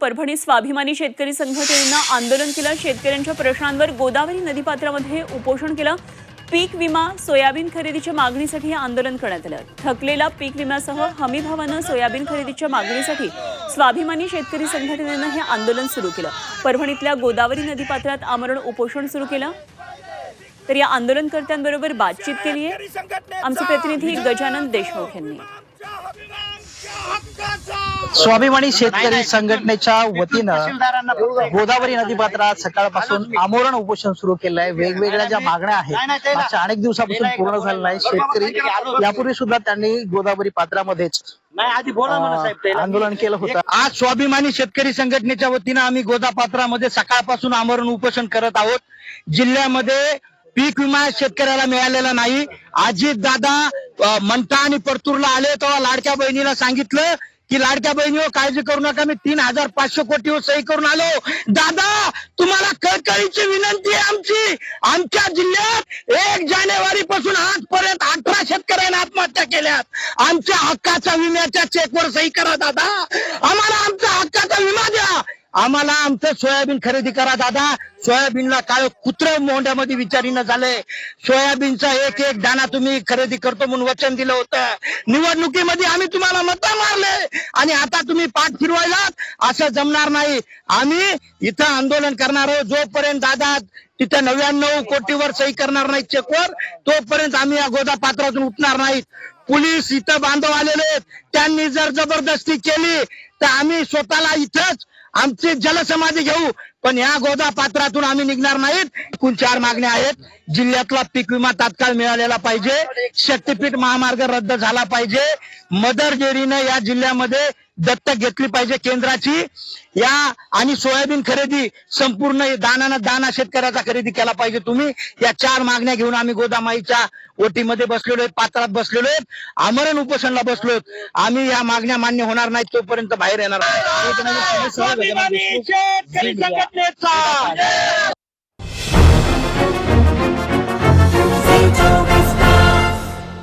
परभणी स्वाभिमानी शेतकरी संघटनेनं आंदोलन केलं. शेतकऱ्यांच्या प्रश्नांवर गोदावरी नदीपात्रामध्ये उपोषण केलं. पीक विमा सोयाबीन खरेदीच्या मागणीसाठी हे आंदोलन करण्यात आलं. थकलेला पीक विम्यासह हमी भावानं सोयाबीन खरेदीच्या मागणीसाठी स्वाभिमानी शेतकरी संघटनेनं हे आंदोलन सुरू केलं. परभणीतल्या गोदावरी नदीपात्रात आमरण उपोषण सुरू केलं. तर या आंदोलनकर्त्यांबरोबर बातचीत केली आहे आमचे प्रतिनिधी गजानन देशमुख यांनी. स्वाभिमानी शेतकरी संघटनेच्या वतीनं गोदावरी नदीपात्रात सकाळपासून आमोरण उपोषण सुरू केलं आहे वेगवेगळ्या ज्या मागण्या आहेत मागच्या अनेक दिवसापासून पूर्ण झालेल्या नाही शेतकरी. यापूर्वी सुद्धा त्यांनी गोदावरी पात्रामध्येच. आंदोलन केलं होतं. आज स्वाभिमानी शेतकरी संघटनेच्या वतीनं आम्ही गोदापात्रामध्ये सकाळपासून आमरण उपोषण करत आहोत. जिल्ह्यामध्ये पीक विमा शेतकऱ्याला मिळालेला नाही. अजित दादा मंठा आणि परतूरला आले तेव्हा लाडक्या बहिणीला सांगितलं की लाडक्या बहिणीवर काळजी करू नका मी तीन हजार पाचशे कोटीवर सही करून आलो. दादा तुम्हाला कळकळीची विनंती आहे आमची. आमच्या जिल्ह्यात एक जानेवारी पासून आजपर्यंत अठरा शेतकऱ्यांनी आत्महत्या केल्यात. आमच्या हक्काच्या विम्याच्या चेकवर सही करा दादा. आम्हाला आमच्या हक्काचा विमा आम्हाला आमचं सोयाबीन खरेदी करा दादा. सोयाबीनला काय कुत्र मोंड्यामध्ये विचारीनं झालंय सोयाबीनचा एक एक दाना तुम्ही खरेदी करतो म्हणून वचन दिलं होतं. निवडणुकीमध्ये आम्ही तुम्हाला मत मारले. आणि आता तुम्ही पाठ फिरवायलात. असं जमणार नाही. आम्ही इथं आंदोलन करणार आहोत. जोपर्यंत दादा तिथं नव्याण्णव कोटीवर सही करणार नाही चेकवर तोपर्यंत आम्ही या गोदा पात्रातून उठणार नाहीत. पोलीस इथं बांधव आलेले आहेत. त्यांनी जर जबरदस्ती केली तर आम्ही स्वतःला इथंच आमची जलसमाधी घेऊ. पण या गोदा पात्रातून आम्ही निघणार नाहीत. एकूण चार मागण्या आहेत. जिल्ह्यातला पीक विमा तात्काळ मिळालेला पाहिजे. शक्तीपीठ महामार्ग रद्द झाला पाहिजे. मदर डेअरीनं या जिल्ह्यामध्ये दत्तक घेतली पाहिजे केंद्राची. या आणि सोयाबीन खरेदी संपूर्ण दानानं दाना शेतकऱ्याचा खरेदी केला पाहिजे तुम्ही. या चार मागण्या घेऊन आम्ही गोदामाईच्या ओटीमध्ये बसलेलो आहेत पात्रात बसलेलो आहेत. आमरण उपोषणला बसलो आहेत. आम्ही या मागण्या मान्य होणार नाहीत तोपर्यंत बाहेर येणार नाही. शेतकरी संघटनेचा